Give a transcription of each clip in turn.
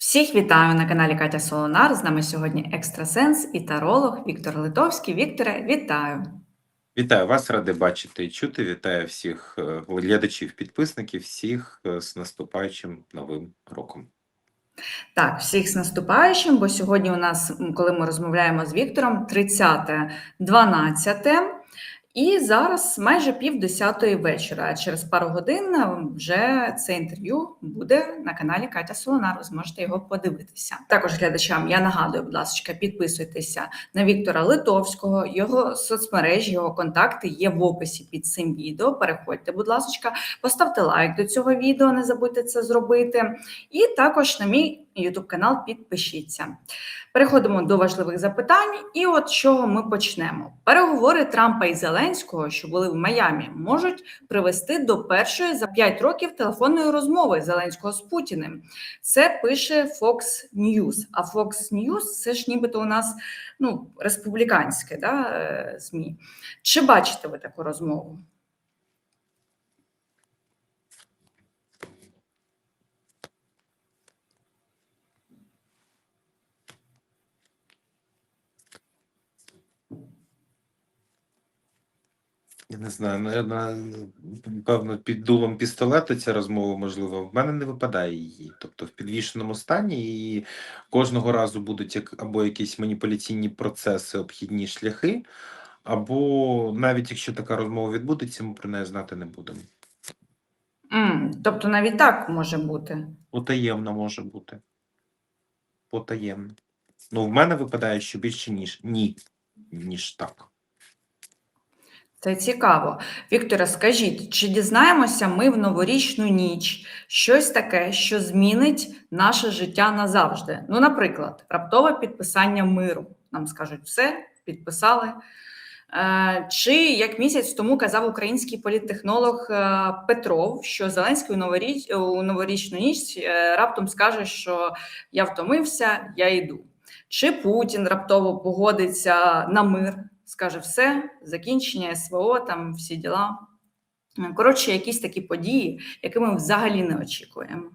Всіх вітаю на каналі Катя Солонар. З нами сьогодні екстрасенс і таролог Віктор Литовський. Вікторе, вітаю! Вітаю вас, радий бачити і чути. Вітаю всіх е, глядачів, підписників, всіх е, з наступаючим новим роком. Так, всіх з наступаючим, бо сьогодні у нас, коли ми розмовляємо з Віктором, 30.12. І зараз майже пів десятої вечора. Через пару годин вже це інтерв'ю буде на каналі Катя Солонар. Ви зможете його подивитися. Також глядачам я нагадую, будь ласка, підписуйтеся на Віктора Литовського. Його соцмережі, його контакти є в описі під цим відео. Переходьте, будь ласка, поставте лайк до цього відео, не забудьте це зробити. І також на мій YouTube канал підпишіться. Переходимо до важливих запитань, і от з чого ми почнемо. Переговори Трампа і Зеленського, що були в Майамі, можуть привести до першої за 5 років телефонної розмови Зеленського з Путіним. Це пише Fox News. А Fox News – це ж нібито у нас ну, республіканське да, е, ЗМІ. Чи бачите ви таку розмову? Я не знаю, наверно, певно, під дулом пістолета ця розмова можливо. В мене не випадає її. Тобто в підвішеному стані, і кожного разу будуть як або якісь маніпуляційні процеси, обхідні шляхи, або навіть якщо така розмова відбудеться, ми про неї знати не будемо. М, тобто навіть так може бути. Потаємно може бути. Потаємно. Ну, в мене випадає, що більше, ніж ні, ніж так. Це цікаво. Вікторе, скажіть, чи дізнаємося ми в новорічну ніч щось таке, що змінить наше життя назавжди? Ну, наприклад, раптове підписання миру. Нам скажуть, все, підписали. Е, Чи як місяць тому казав український політтехнолог е, Петров, що Зеленський у новоріч, у новорічну ніч е, раптом скаже, що я втомився, я йду. Чи Путін раптово погодиться на мир? Скаже все, закінчення СВО, там всі діла. Коротше, якісь такі події, які ми взагалі не очікуємо.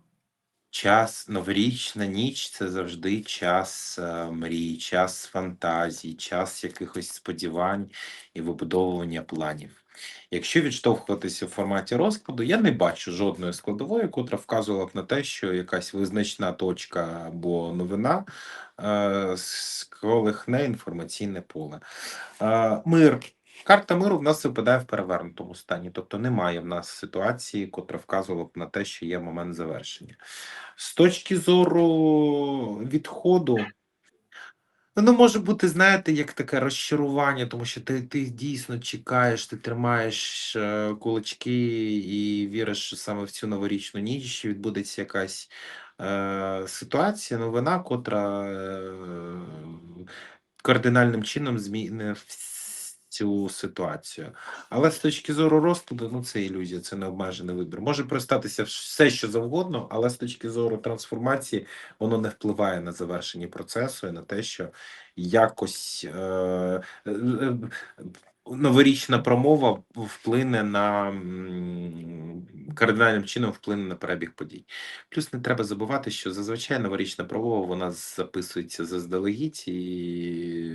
Час, новорічна ніч це завжди час е, мрій, час фантазій, час якихось сподівань і вибудовування планів. Якщо відштовхуватися в форматі розкладу, я не бачу жодної складової, котра вказувала б на те, що якась визначна точка або новина е, сколихне інформаційне поле. Е, мир. Карта миру в нас випадає в перевернутому стані, тобто немає в нас ситуації, котра вказувала б на те, що є момент завершення. З точки зору відходу, воно може бути, знаєте, як таке розчарування, тому що ти, ти дійсно чекаєш, ти тримаєш е, кулачки і віриш, що саме в цю новорічну ніч що відбудеться якась е, ситуація, новина, котра е, кардинальним чином змінить цю ситуацію. Але з точки зору розкладу, ну це ілюзія, це необмежений вибір. Може простатися все, що завгодно, але з точки зору трансформації воно не впливає на завершення процесу і на те, що якось е, е, е, новорічна промова вплине на кардинальним чином вплине на перебіг подій. Плюс не треба забувати, що зазвичай новорічна промова вона записується заздалегідь, і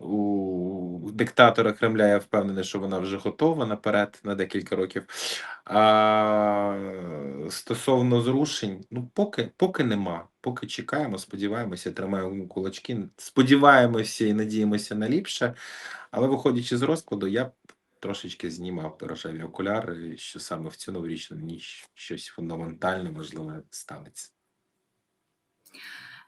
е, у диктатора Кремля я впевнений, що вона вже готова наперед на декілька років. А стосовно зрушень, ну поки, поки нема. Поки чекаємо, сподіваємося, тримаємо кулачки, сподіваємося і надіємося на ліпше. Але виходячи з розкладу, я трошечки знімав рожеві окуляри, що саме в цю новорічну ніч щось фундаментальне можливе станеться.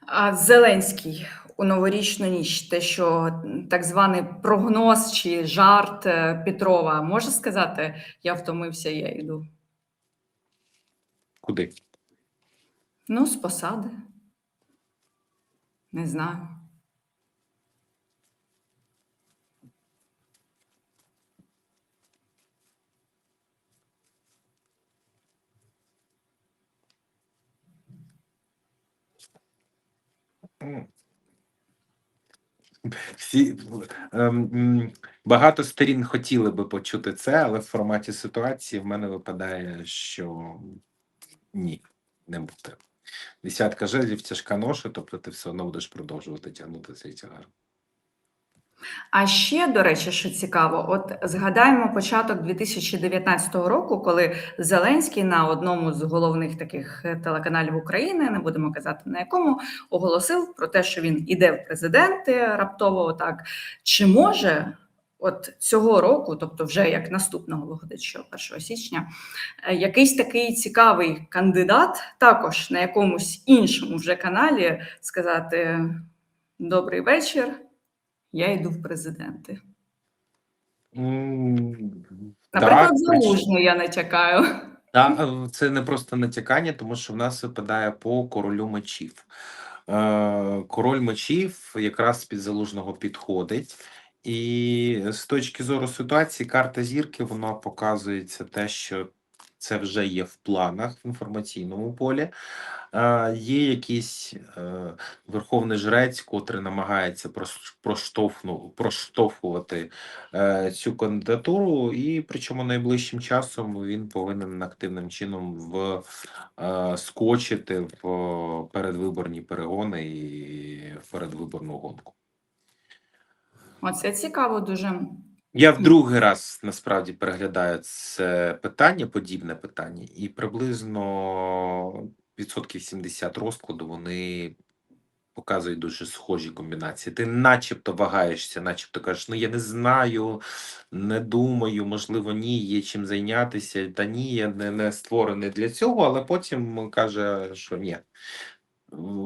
А Зеленський у новорічну ніч, те, що так званий прогноз чи жарт е, Петрова, може сказати, я втомився, я йду. Куди? Ну, з посади. Не знаю. Всі ем, багато сторін хотіли би почути це, але в форматі ситуації в мене випадає, що ні, не буде. Десятка жезлів, тяжка ноша, тобто ти все одно будеш продовжувати тягнути цей тягар. А ще, до речі, що цікаво, от згадаємо початок 2019 року, коли Зеленський на одному з головних таких е, телеканалів України, не будемо казати на якому, оголосив про те, що він іде в президенти раптово. Так чи може от цього року, тобто вже як наступного виходить, що 1 січня, е, якийсь такий цікавий кандидат, також на якомусь іншому вже каналі сказати добрий вечір. Я йду в президенти. М, Наприклад, так, залужний я натякаю. Та, е, це не просто натякання, тому що в нас випадає по королю мечів. Е, Король мечів якраз під залужного підходить. І з точки зору ситуації, карта зірки вона показується те, що це вже є в планах в інформаційному полі. Є якийсь е, верховний жрець, котрий намагається проштовхувати е, цю кандидатуру, і причому найближчим часом він повинен активним чином в е, в передвиборні перегони і передвиборну гонку. Оце цікаво дуже. Я в другий раз насправді переглядаю це питання, подібне питання, і приблизно відсотків 70 розкладу вони показують дуже схожі комбінації. Ти начебто вагаєшся, начебто кажеш, ну я не знаю, не думаю, можливо, ні, є чим зайнятися. Та ні, я не, не створений для цього, але потім каже, що ні.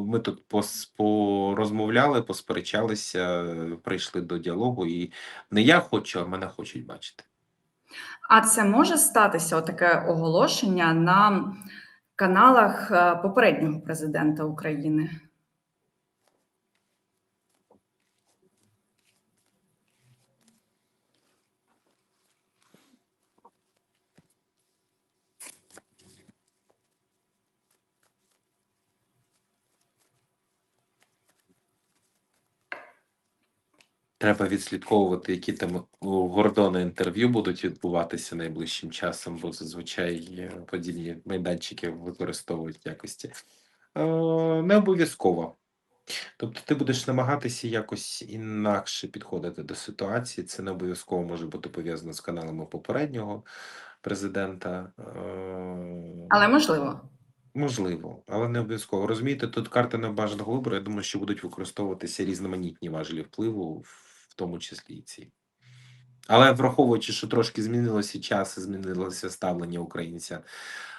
Ми тут пос- порозмовляли, посперечалися, прийшли до діалогу, і не я хочу, а мене хочуть бачити. А це може статися отаке оголошення на каналах е, попереднього президента України. Треба відслідковувати, які там у Гордона інтерв'ю будуть відбуватися найближчим часом, бо зазвичай е, подібні майданчики використовують в якості. Е, Не обов'язково. Тобто ти будеш намагатися якось інакше підходити до ситуації. Це не обов'язково може бути пов'язано з каналами попереднього президента. Е, Але можливо. Можливо, але не обов'язково. Розумієте, тут карти небажаного вибору. Я думаю, що будуть використовуватися різноманітні важелі впливу, в тому числі і ці. Але враховуючи, що трошки змінилося час, і змінилося ставлення українця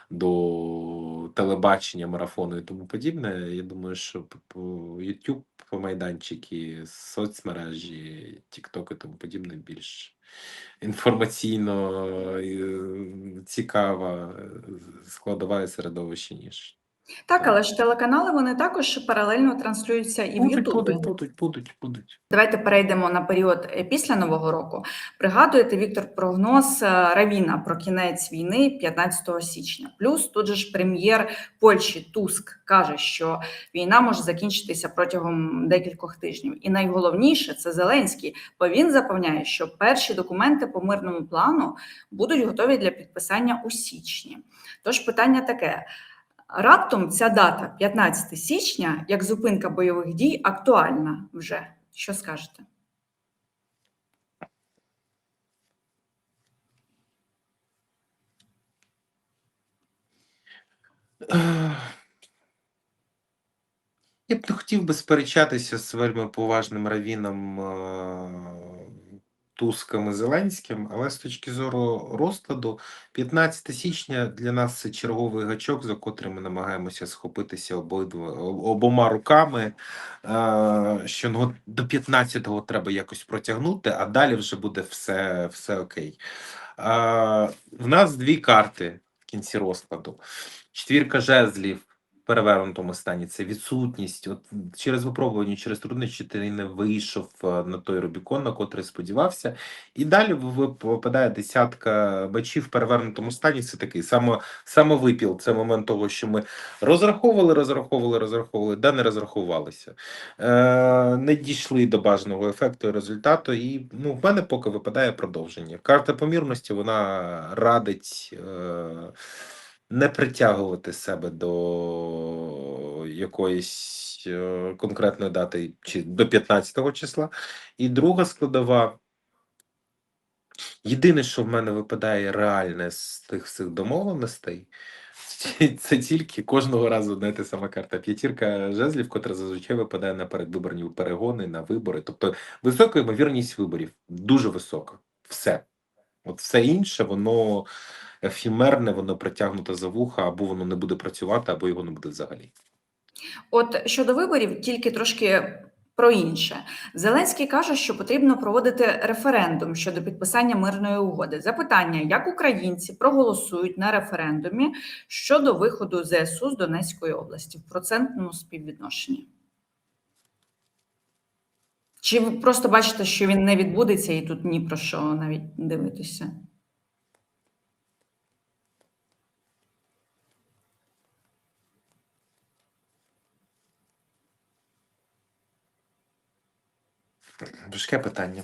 до телебачення, марафону і тому подібне. Я думаю, що YouTube майданчики, соцмережі, TikTok і тому подібне більш інформаційно е, цікава складова середовище, ніж. Так, але ж телеканали вони також паралельно транслюються і в Ютубі. будуть, будуть, будуть, будуть. Давайте перейдемо на період е, після Нового року. Пригадуєте, Віктор, прогноз е, Равіна про кінець війни 15 січня. Плюс тут же ж прем'єр Польщі Туск каже, що війна може закінчитися протягом декількох тижнів. І найголовніше це Зеленський, бо він запевняє, що перші документи по мирному плану будуть готові для підписання у січні. Тож питання таке. Раптом ця дата, 15 січня, як зупинка бойових дій, актуальна вже. Що скажете? Я б не хотів би сперечатися з вельми поважним равіном е, Туском і Зеленським, але з точки зору розкладу, 15 січня для нас це черговий гачок, за котрим ми намагаємося схопитися обидва, обома руками. е, Що ну, до 15-го треба якось протягнути, а далі вже буде все, все окей. Е, В нас дві карти в кінці розкладу. Четвірка жезлів перевернутому стані це відсутність. От через випробування, через труднощі ти не вийшов е, на той Рубікон, на котрий сподівався. І далі випадає десятка бачів в перевернутому стані. Це такий само, самовипіл. Це момент того, що ми розраховували, розраховували, розраховували, да не розрахувалися. Е, не дійшли до бажаного ефекту і результату. І ну, в мене поки випадає продовження. Карта помірності вона радить. Е, не притягувати себе до якоїсь е, конкретної дати чи до 15 числа. І друга складова. Єдине, що в мене випадає реальне з тих всіх домовленостей, це тільки кожного разу одна та сама карта. П'ятірка жезлів, котра зазвичай випадає на передвиборні перегони, на вибори. Тобто висока ймовірність виборів. Дуже висока. Все. От все інше, воно ефімерне, воно притягнуте за вуха, або воно не буде працювати, або його не буде взагалі. От щодо виборів, тільки трошки про інше. Зеленський каже, що потрібно проводити референдум щодо підписання мирної угоди. Запитання: як українці проголосують на референдумі щодо виходу ЗСУ з Донецької області в процентному співвідношенні? Чи ви просто бачите, що він не відбудеться, і тут ні про що навіть дивитися? Важке питання.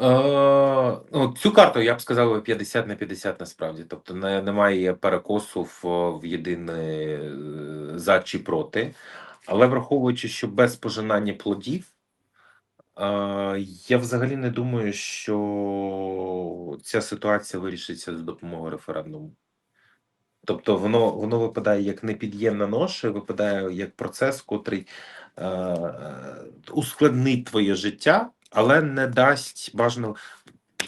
Е, ну, цю карту я б сказав 50 на 50 насправді. Тобто не, немає перекосу в, в єдине е, за чи проти. Але враховуючи, що без пожинання плодів, е, я взагалі не думаю, що ця ситуація вирішиться за допомогою референдуму. Тобто воно, воно випадає як непід'ємна ноша, випадає як процес, котрий е, е, ускладнить твоє життя, але не дасть бажаного.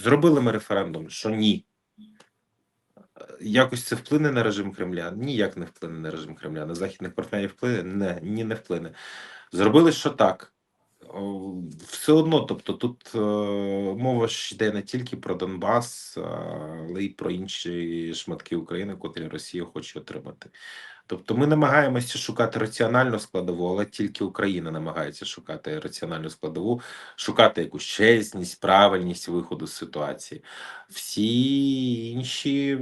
Зробили ми референдум, що ні. Якось це вплине на режим Кремля? Ніяк не вплине на режим Кремля. На західних партнерів вплине? Не, ні, не вплине. Зробили, що так. Все одно, тобто тут е, мова ж йде не тільки про Донбас, але й про інші шматки України, котрі Росія хоче отримати. Тобто ми намагаємося шукати раціональну складову, але тільки Україна намагається шукати раціональну складову, шукати якусь чесність, правильність виходу з ситуації. Всі інші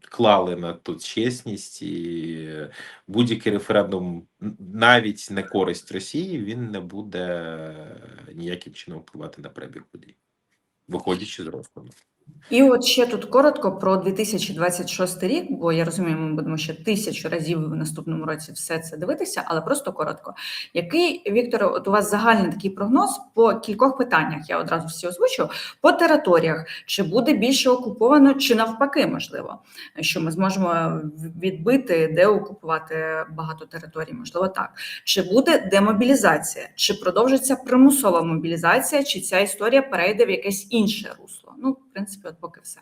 клали на ту чесність, і будь-який референдум, навіть на користь Росії, він не буде ніяким чином впливати на перебіг подій, виходячи з розкладу. І от ще тут коротко про 2026 рік, бо я розумію, ми будемо ще тисячу разів в наступному році все це дивитися, але просто коротко. Який Вікторе, от у вас загальний такий прогноз по кількох питаннях? Я одразу всі озвучу по територіях, чи буде більше окуповано, чи навпаки, можливо, що ми зможемо відбити, де окупувати багато територій, можливо, так. Чи буде демобілізація, чи продовжиться примусова мобілізація, чи ця історія перейде в якесь інше русло? Ну, в принципі, от поки все.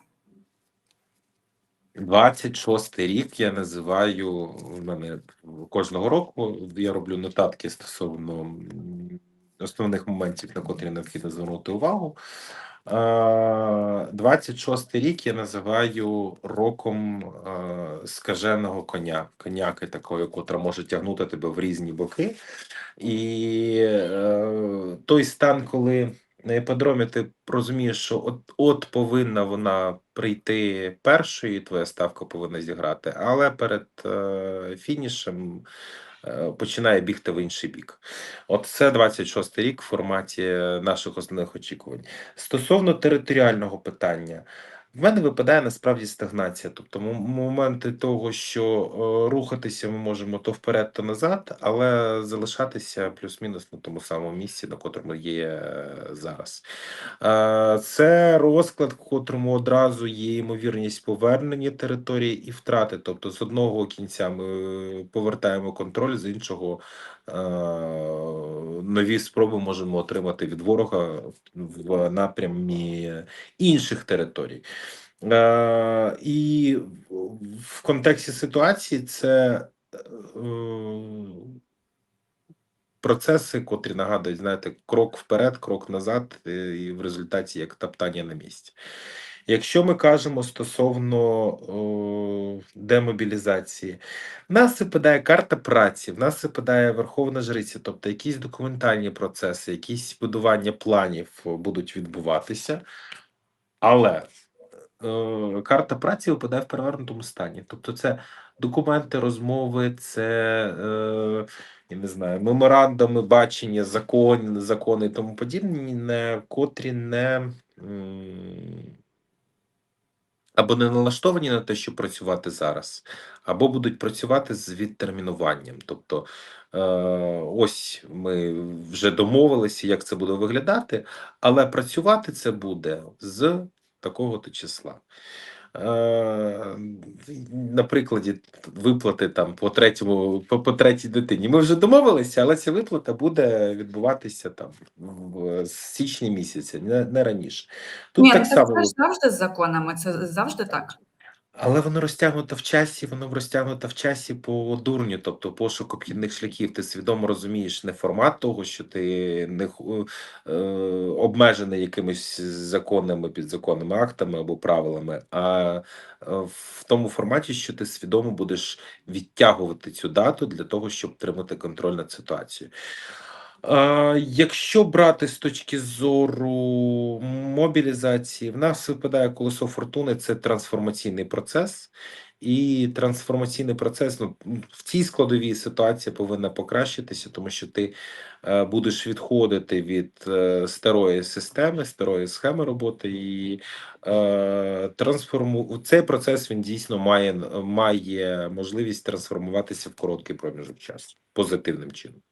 26 рік я називаю в мене кожного року. Я роблю нотатки стосовно основних моментів, на котрі необхідно звернути увагу. Е, 26 рік я називаю роком скаженого коня, коняки такої, котра може тягнути тебе в різні боки. І е, той стан, коли на іпподромі ти розумієш, що от, от повинна вона прийти першою, твоя ставка повинна зіграти, але перед е, фінішем е, починає бігти в інший бік. От це 26 рік в форматі наших основних очікувань. Стосовно територіального питання. В мене випадає насправді стагнація, тобто моменти того, що е, рухатися ми можемо то вперед, то назад, але залишатися плюс-мінус на тому самому місці, на котрому є е, зараз. Е, Це розклад, в котрому одразу є ймовірність повернення території і втрати. Тобто, з одного кінця ми повертаємо контроль, з іншого нові спроби можемо отримати від ворога в напрямі інших територій. Е, і в контексті ситуації це е, процеси, котрі нагадують, знаєте, крок вперед, крок назад, е, і в результаті як топтання на місці. Якщо ми кажемо стосовно о, демобілізації, в нас випадає карта праці, в нас випадає Верховна Жриця, тобто якісь документальні процеси, якісь будування планів будуть відбуватися, але е, карта праці випадає в перевернутому стані. Тобто, це документи, розмови, це е, я не знаю, меморандуми, бачення, закони, закони і тому подібне, котрі не. Або не налаштовані на те, щоб працювати зараз, або будуть працювати з відтермінуванням. Тобто, е, ось ми вже домовилися, як це буде виглядати, але працювати це буде з такого-то числа. Е, на прикладі виплати там по третьому, по, по третій дитині. Ми вже домовилися, але ця виплата буде відбуватися там в січні місяці, не, не раніше. Тут Ні, ну так само. це завжди з законами, це завжди так. Але воно розтягнуто в часі, воно розтягнуто в часі по дурню, тобто пошук обхідних шляхів. Ти свідомо розумієш не формат того, що ти не е, обмежений якимись законними, підзаконними актами або правилами, а е, в тому форматі, що ти свідомо будеш відтягувати цю дату для того, щоб тримати контроль над ситуацією. Якщо брати з точки зору мобілізації, в нас випадає колесо фортуни це трансформаційний процес, і трансформаційний процес ну, в цій складовій ситуація повинна покращитися, тому що ти е, будеш відходити від е, старої системи, старої схеми роботи, і е, трансформу... цей процес він дійсно має, має можливість трансформуватися в короткий проміжок часу позитивним чином.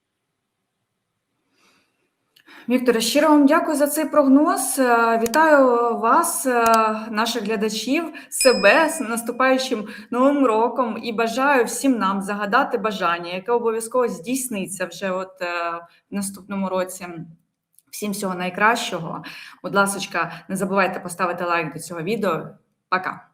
Вікторе, щиро вам дякую за цей прогноз. Е, Вітаю вас, е, наших глядачів, себе з наступаючим новим роком і бажаю всім нам загадати бажання, яке обов'язково здійсниться вже от е, в наступному році. Всім всього найкращого. Будь ласка, не забувайте поставити лайк до цього відео. Пока.